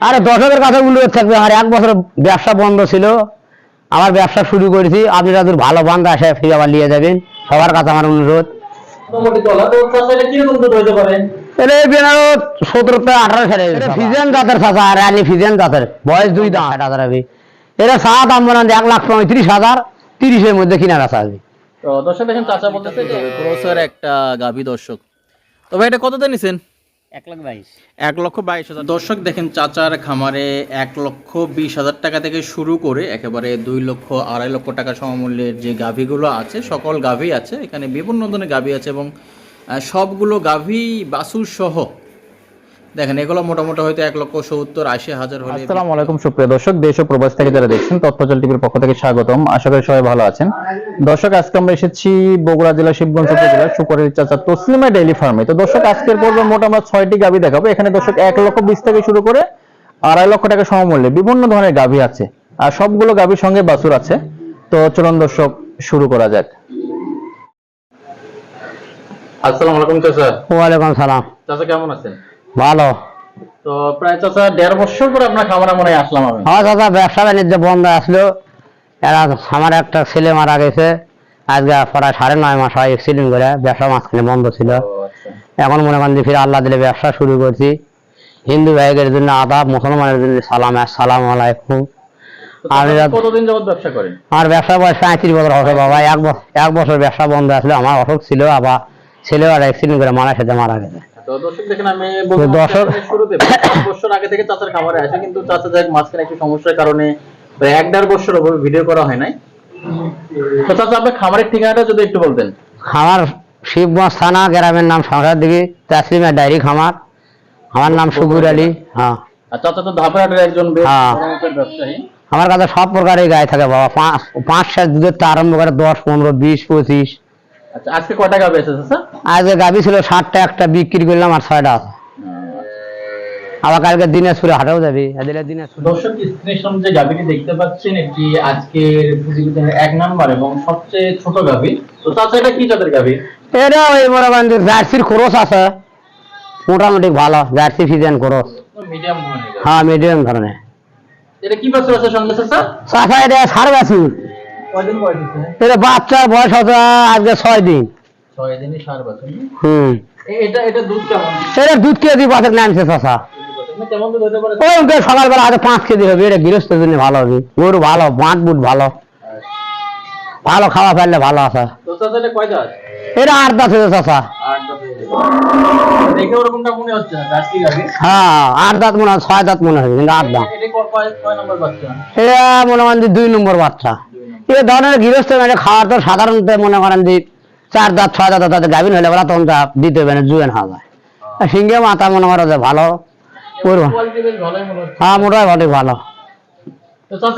আরে দর্শকের কাছে উল্লেখ থাকবে। আর এক বছর ব্যবসা বন্ধ ছিল। আমার ব্যবসা শুরু করেছি। আপনি যাদের ভালো বান্ধা আসে ফিরে আবার নিয়ে যাবেন। সবার কাছে আমার অনুরোধ। এক লাখ পঁয়ত্রিশ হাজার। তিরিশের মধ্যে কিনার আছে আসবে তো দর্শক দেখেন চাচা বলতেছে যে একটা গাভী দর্শক। তো এটা কততে নিছেন? এক লক্ষ বাইশ। হাজার দর্শক, দেখেন চাচার খামারে এক লক্ষ বিশ হাজার টাকা থেকে শুরু করে একেবারে দুই লক্ষ আড়াই লক্ষ টাকা সমমূল্যের যে গাভীগুলো আছে, সকল গাভী আছে। এখানে বিভিন্ন ধরনের গাভী আছে এবং সবগুলো গাভী বাসুর সহ দেখেন এগুলো মোটামুটি হয়তো এক লক্ষ সত্তর আশি হাজার হলে আসসালামু আলাইকুম সুপ্রিয় দর্শক দেশ ও প্রবাস থেকে যারা দেখছেন তথ্যজল টিভির পক্ষ থেকে স্বাগতম। আশা করি সবাই ভালো আছেন। দর্শক আজকে আমরা এসেছি বগুড়া জেলা শিবগঞ্জ সুপরের চাচা তসলিমা ডেইলি ফার্মে। তো দর্শক আজকের পর্বে মোট আমরা ছয়টি গাভী দেখাবো। এখানে দর্শক এক লক্ষ বিশ থেকে শুরু করে আড়াই লক্ষ টাকা সমমূল্যে বিভিন্ন ধরনের গাভী আছে। আর সবগুলো গাভীর সঙ্গে বাছুর আছে। তো চলুন দর্শক শুরু করা যাক। আসসালামু আলাইকুম চাচা। ওয়ালাইকুম সালাম। চাচা কেমন আছেন? ভালো। তো প্রায় চাচা দেড় বছর পরে আপনার খামারে মনে আসলাম আমি। দাদা ব্যবসা বাণিজ্য বন্ধ আসলো। এরা আমার একটা ছেলে মারা গেছে। আজকে প্রায় সাড়ে নয় মাস হয় অ্যাক্সিডেন্ট করে ব্যবসা মাঝখানে বন্ধ ছিল। আচ্ছা। এখন মনে করেন ফিরে আল্লাহ দিলে ব্যবসা শুরু করছি। হিন্দু ভাইদের জন্য আদাব মুসলমানের জন্য সালাম আসসালাম আলাইকুম। কতদিন যাবত ব্যবসা করেন? আমার ব্যবসা বয়স পঁয়ত্রিশ বছর হবে বাবা। এক বছর এক বছর ব্যবসা বন্ধ আসলো। আমার অসুখ ছিল আবার ছেলে আর অ্যাক্সিডেন্ট করে মারা সাথে মারা গেছে। তো দর্শক দেখেন আমি দর্শক- শুরুতে বছর আগে থেকে চাচার খামারে আসে কিন্তু চাচা যাক মাঝখানে একটু সমস্যার কারণে প্রায় এক দেড় বছর হবে ভিডিও করা হয় নাই। তো চাচা আপনার খামারের ঠিকানাটা যদি একটু বলতেন। আমার শিবগঞ্জ থানা গ্রামের নাম সংসার দিকে তাসলিমা ডায়েরি খামার। আমার নাম সুবুর আলী হ্যাঁ। চাচা তো ধাপের একজন বেশ হ্যাঁ। ব্যবসায়ী। আমার কাছে সব প্রকারের গায়ে থাকে বাবা পাঁচ পাঁচ সাত দুধের তো আরম্ভ করে দশ পনেরো বিশ পঁচিশ। আচ্ছা আজকে বেঁচে চাচা? আজকে গাবি ছিল ষাটটা একটা বিক্রি করলাম আর ছয়টা আছে। আবার কালকে দিনাজপুরে হাটেও যাবি। দিনাজপুর। দর্শক স্ক্রিনের সামনে যে গাভীটি দেখতে পাচ্ছেন এটি আজকের প্রতিবেদনের এক নাম্বার এবং সবচেয়ে ছোট গাভী তো এটা কি জাতের গাভী এটা ওই করেন জার্সির খরচ আছে। মোটামুটি ভালো জার্সি ফিজেন খরচ মিডিয়াম ধরনের। হ্যাঁ মিডিয়াম ধরনের। এটা কি বছর আছে সঙ্গে চাচা? চাষা এটা বাছুর। এটা বাচ্চার বয়স হচ্ছে আজকে ছয় দিন। ছয় দিনই সার বছর হুম? এটা এটা দুধ কেমন? এটা দুধ কেজি বাছর নামছে চাষা। না, কেমন দুধ হতে পারে? ওই সকালবেলা হয়তো পাঁচ কেজি হবে এটা গৃহস্থের জন্য ভালো হবে। গরু ভালো বাঁট বুট ভালো। ভালো খাওয়া ফেললে ভালো চাচা এটা আট চাষা। হয়ে মনে হ্যাঁ আট দাঁত মনে হয় ছয় দাঁত মনে হয় কিন্তু আট দাঁত। এটা মনে করেন যে দুই নম্বর বাচ্চা। এই ধরনের গৃহস্থ মানে খাওয়ার তো সাধারণত মনে করেন যে চার দাঁত ছয় দাঁত তাতে গাভিন হলে বলা তখন দিতে হবে জুয়েন হওয়া যায়। আর সিংহে মাথা মনে করো যে ভালো হ্যাঁ। মোটাই ভালোই ভালো।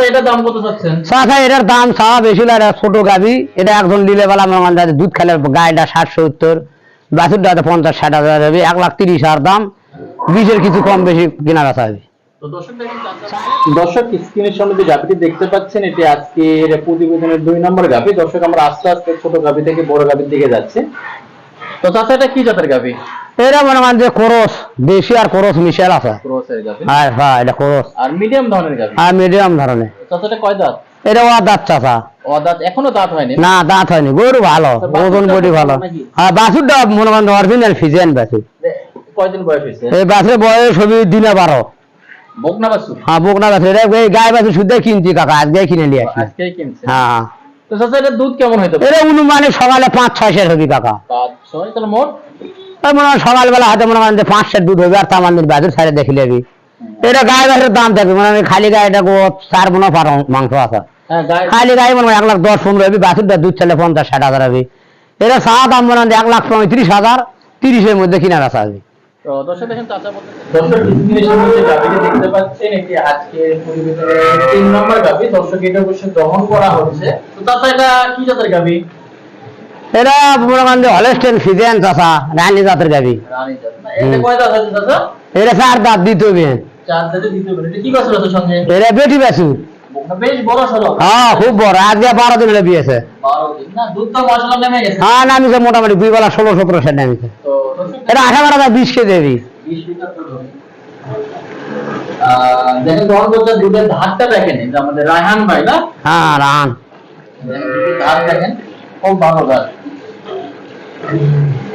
এটার দাম কত চাষা এটার দাম চাওয়া বেশি ছোট গাভি এটা একজন দিলে বেলা মনে করেন দুধ খেলে গায়েটা ষাট সত্তর বাছুরটা পঞ্চাশ ষাট হাজার হবে এক লাখ তিরিশ হাজার দাম বীজের কিছু কম বেশি কেনার আছে হবে। দর্শক চাচা- স্ক্রিনের সামনে যে গাভিটি দেখতে পাচ্ছেন এটি আজকের প্রতিবেদনের দুই নম্বর গাভি। দর্শক আমরা আস্তে আস্তে ছোট গাভি থেকে বড় গাভির দিকে যাচ্ছি। তো চাচা এটা কি জাতের গাভি? এটা মনে করেন যে খরচ দেশি আর খরচ মিশেল আছে। হ্যাঁ হ্যাঁ এটা খরচ আর মিডিয়াম ধরনের গাভি? আর মিডিয়াম ধরনের। চাচা কয় দাঁত? এটা ও দাঁত চাষা ও দাঁত এখনও দাঁত হয়নি না? দাঁত হয়নি গরু ভালো ওজন বডি ভালো? আর বাছুরটা মনে করেন অরিজিনাল ফিজিয়ান বাছুর কয়দিন বয়স হয়েছে? এই বাছুরের বয়স হবে দিনে বারো। বকনা হ্যাঁ বোকনা বাছুর এটা এই গায়ে বাছুর শুদ্ধ কিনছি কাকা আজকে কিনে নিয়ে আসি আজকেই কিনছে হ্যাঁ। তো চাচা এটা দুধ কেমন হইতে এটা অনুমানিক সকালে পাঁচ ছয় সের হবে কাকা। পাঁচ ছয়? তাহলে মোট? মনে হয় সকালবেলা হাতে মনে করেন পাঁচ সের দুধ হবে আর তামান বাছুর সাইডে দেখে নেবি এটা গায়ে বাছুরের দাম থাকবে মানে আমি খালি গায়ে এটা চার মনে পার মাংস আছে। হ্যাঁ খালি গায়ে মনে হয় এক লাখ দশ পনেরো হবে বাছুরটা দুধ ছেলে পঞ্চাশ ষাট হাজার হবে। এটা চা দাম মনে এক লাখ পঁয়ত্রিশ হাজার তিরিশের মধ্যে কিনার আছে হবে তো দর্শক দেখেন চাচা বলতেছে দর্শক স্ক্রিনের সামনে যে গাভিটি দেখতে পাচ্ছেন এটি আজকের প্রতিবেদনের তিন নম্বর গাভি। দর্শক এটা অবশ্যই গ্রহণ করা হচ্ছে। তো চাচা এটা কি জাতের গাভি? এটা হলেস্টেন ফিজিয়ান চাষা রানী জাতের গাবি রানী জাত। এটা কয় দাঁত আছে চাচা? এটা চার দাঁত দিতে হবে চার দাঁতে দিতে পারে এটা কি বছর আছে সঙ্গে? এটা বেটি বাছুর। বেশ বড় সড়ো হ্যাঁ খুব বড়। আজকে বারো দিন বিয়েছে বারো দিন। না দুধ তো মশলা নেমে গেছে। হ্যাঁ নামিছে মোটামুটি দুই বেলা ষোলো সতেরো সেট নামিছে এটা আঠারো বারো বিশ কেজি। আহ, দেখেন দুধের ধারটা দেখেন আমাদের রায়হান ভাই না? হ্যাঁ দুধের ধার দেখেন খুব ভালো ধার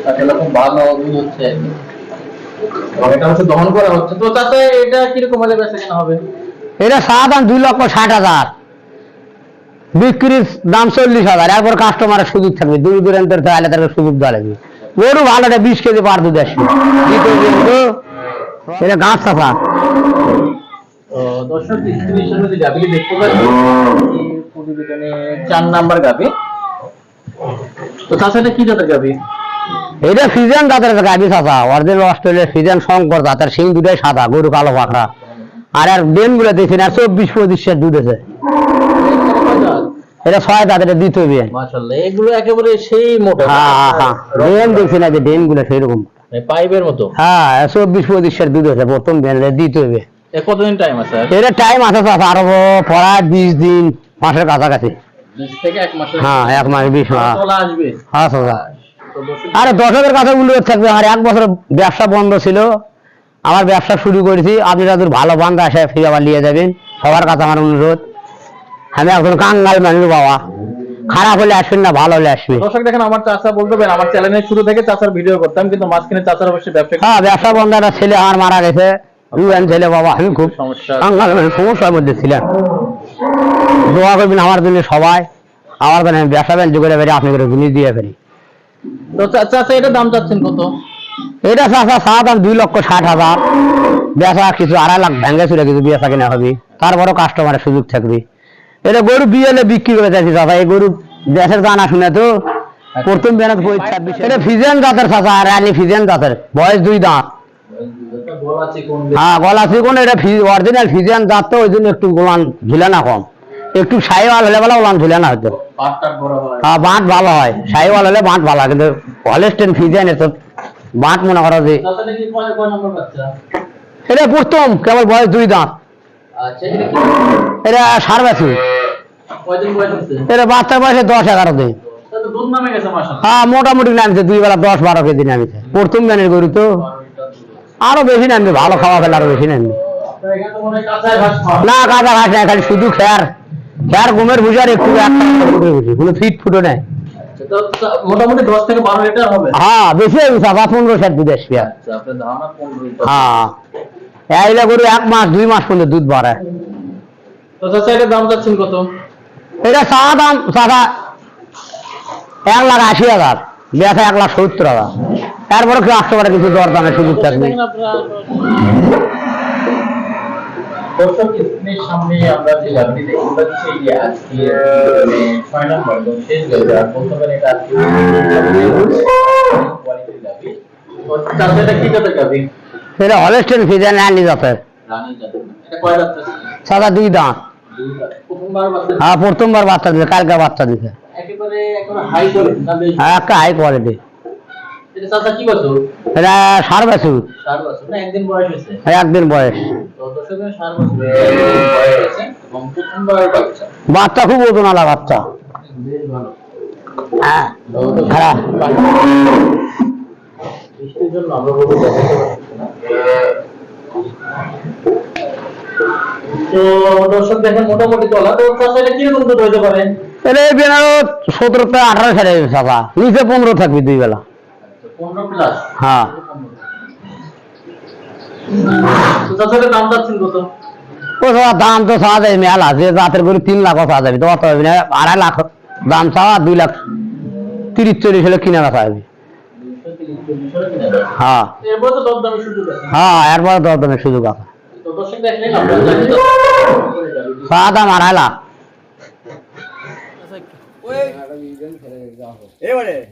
আসলে খুব ভালো দুধ হচ্ছে। এটা হচ্ছে দহন করা হচ্ছে। তো তাতে এটা কীরকম হলে বেচা কেনা হবে? এটা সাত দুই লক্ষ ষাট হাজার। বিক্রির দাম চল্লিশ হাজার। এরপর কাস্টমারের সুযোগ থাকবে। দূর দূরান্তের থেকে আলে তাদের সুযোগ দেওয়া লাগবে। গরু ভালো এটা বিশ কেজি পার দুধ আসবে তো এটা গাছ চাষা তো দর্শক স্ক্রিনের সামনে যে গাভিটি দেখতে প্রতিবেদনে চার নাম্বার গাভি। তো তাছাড়া কি জাতের গাভি? এটা ফিজিয়ান জাতের গাবি চাষা অরিজিনাল অস্ট্রেলিয়ার ফিজিয়ান শঙ্কর জাতের সিং দুটাই সাদা গরু কালো পাখরা আর আর ডেনগুলো দেখছেন আর চব্বিশ পঁচিশের দুধ আছে। এটা ছয় দাঁত এটা বিয়ে মাশাআল্লাহ এগুলো একেবারে সেই মোটা। হ্যাঁ হ্যাঁ হ্যাঁ। যে গুলো সেরকম মানে পাইপের মতো? হ্যাঁ চব্বিশ পঁচিশের দুধ আছে প্রথম বিয়ে এ কতদিন টাইম আছে এটা টাইম আছে আরও প্রায় বিশ দিন মাসের কাছাকাছি। এক হ্যাঁ এক মাস বিশ মাস হ্যাঁ চাষা আরে দর্শকের কাছে উল্লেখ থাকবে আর এক বছর ব্যবসা বন্ধ ছিল আমার ব্যবসা শুরু করেছি আপনি তাদের ভালো বান্ধব আসে ফিরে আবার নিয়ে যাবেন। সবার কাছে আমার অনুরোধ। আমি এখন কাঙ্গাল মানুষ বাবা। খারাপ হলে আসবেন না ভালো হলে আসবে। দর্শক দেখেন আমার চাচা বলতে পারেন আমার চ্যানেলের শুরু থেকে চাচার ভিডিও করতাম কিন্তু মাঝখানে চাচার অবশ্যই ব্যবসা হ্যাঁ ব্যবসা বন্ধ একটা ছেলে আমার মারা গেছে। ইউএন ছেলে বাবা আমি খুব সমস্যা। কাঙ্গাল মানুষ সমস্যার মধ্যে ছিলাম। দোয়া করবেন আমার জন্য সবাই। আমার জন্য আমি ব্যবসা বাণিজ্য করে বেরিয়ে আপনি করে জিনিস দিয়ে ফেলি। তো চাচা এটা দাম চাচ্ছেন কত? এটা চাষা সাত আর দুই লক্ষ ষাট হাজার। বেচা কিছু আড়াই লাখ ভেঙে চলে কিছু বেচা কিনা হবে। তারপরও কাস্টমারের সুযোগ থাকবে। এটা গরু বিয়েলে বিক্রি করে চাইছি চাষা এই গরু দেশের জানা শুনে তো প্রথম বেনাত বই ছাব্বিশ এটা ফিজেন জাতের চাষা আর রানি ফিজেন জাতের। বয়স দুই দাঁত। হ্যাঁ গলা চিকন এটা অরিজিনাল ফিজিয়ান জাত তো ওই জন্য একটু গোলান ঝুলে না কম। একটু সাইওয়াল হলে বলে ওলান ঝুলে না হয়তো। হয়। বাঁট ভালো হয়। সাইওয়াল হলে বাঁট ভালো হয় কিন্তু হলেস্টেন ফিজিয়ান তো বাঁট মনে করো যে চাচা এটা প্রথম কেবল বয়স দুই দাঁত। আচ্ছা এটা সার এটা বাচ্চার বয়সে দশ এগারো দিন। হ্যাঁ মোটামুটি নামছে দুই বেলা দশ বারো কেজি নামছে। প্রথম ম্যানের গরু তো। আরও বেশি নামবে ভালো খাওয়া ফেলে আরও বেশি নামবে। না কাঁচা ঘাস নাই খালি শুধু খেয়ার। খেয়ার ঘুমের ভুজার একটু কোনো ফিট ফুটো আচ্ছা, তো তো মোটামুটি দশ থেকে বারো লিটার হবে? হ্যাঁ বেশি হয়ে গেছে আবার পনেরো ষাট দুধ আসবে। আচ্ছা হ্যাঁ। এইলে গরু এক মাস দুই মাস পর্যন্ত দুধ বাড়ায় তো চাচা এটা দাম যাচ্ছেন কত? এটা দাম চাচা এক লাখ আশি হাজার বেচা এক লাখ সত্তর হাজার। তারপরে কি আসতে পারে কিছু দর দামের সুযোগ থাকবে। দেখেন দর্শক স্ক্রিনের সামনে আমরা যে গাড়িটি দেখতে পাচ্ছি যে আজকে মানে ছয় নম্বর এবং শেষ গাড়ি আর বলতে পারেন এটা আজকে কোয়ালিটির কি জাতের গাড়ি এটা হলেস্টেন ফিজেন আনি যাতে রানী জাতের। এটা কয় রাত চাচা দুই দাঁত। হ্যাঁ প্রথমবার বাচ্চা দিছে কালকে বাচ্চা বেশ? হ্যাঁ একটা হাই কোয়ালিটি এটা এটা সার বছর। একদিন বয়স বাচ্চা। খুব ওজনালা বাচ্চা। হ্যাঁ। জন্য আমরা তো দর্শক দেখেন মোটামুটি তোলা। তো চাষা এটা কীরকম দুধ হইতে পারে? এটা সতেরো থেকে আঠারো সাড়ে নিচে পনেরো থাকবি দুই বেলা। পনেরো প্লাস হ্যাঁ। দাম যাচ্ছেন কত? ও দাম তো চাওয়া যায় মেলা। যে জাতের গরু তিন লাখও চাওয়া যাবে। তো অত হবে না আড়াই লাখ দাম চাওয়া দুই লাখ তিরিশ চল্লিশ হলে কিনে রাখা হবে যাবে। হ্যাঁ হ্যাঁ। এরপরে দর দামের সুযোগ আছে। তো দর্শক দেখলেন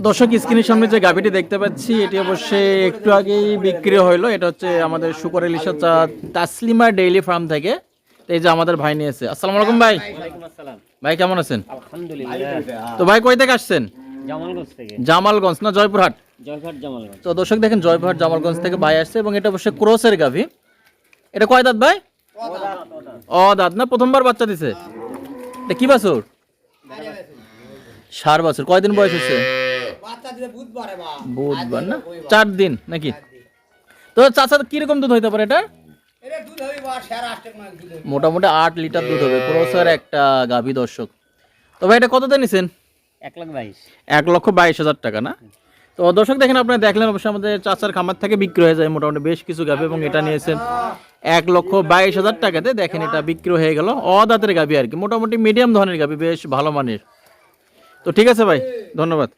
দর্শক স্ক্রিনের সামনে যে গাভিটি দেখতে পাচ্ছি এটি অবশ্যই একটু আগেই বিক্রি হইল। এটা হচ্ছে আমাদের সুপার ইলিশা চা তাসলিমা ডেইলি ফার্ম থেকে। এই যে আমাদের ভাই নিয়েছে আসসালামু আলাইকুম ভাই। ভাই কেমন আছেন? তো ভাই কই থেকে আসছেন? জামালগঞ্জ না জয়পুরহাট? জয়ঘাট জামালগঞ্জ। তো দর্শক দেখেন জয়পুরহাট জামালগঞ্জ থেকে ভাই আসছে এবং এটা অবশ্যই ক্রসের গাভি। এটা কয় দাঁত ভাই? ও দাঁত না? প্রথমবার বাচ্চা দিছে। এটা কি বাছুর? সার বছর। কয়দিন বয়স হচ্ছে? বুধবার না? চার দিন নাকি? তো চাচা কীরকম দুধ হইতে পারে এটা মোটামুটি আট লিটার দুধ হবে। ক্রোসার একটা গাভী দর্শক। তো ভাই এটা কততে নিছেন? এক লাখ বাইশ। এক লক্ষ বাইশ হাজার টাকা না? তো দর্শক দেখেন আপনারা দেখলেন অবশ্যই আমাদের চাচার খামার থেকে বিক্রি হয়ে যায় মোটামুটি বেশ কিছু গাভী এবং এটা নিয়েছেন। এক লক্ষ বাইশ হাজার টাকাতে দেখেন এটা বিক্রি হয়ে গেল। অদাতের গাভী আর কি। মোটামুটি মিডিয়াম ধরনের গাভী, বেশ ভালো মানের। তো ঠিক আছে ভাই, ধন্যবাদ।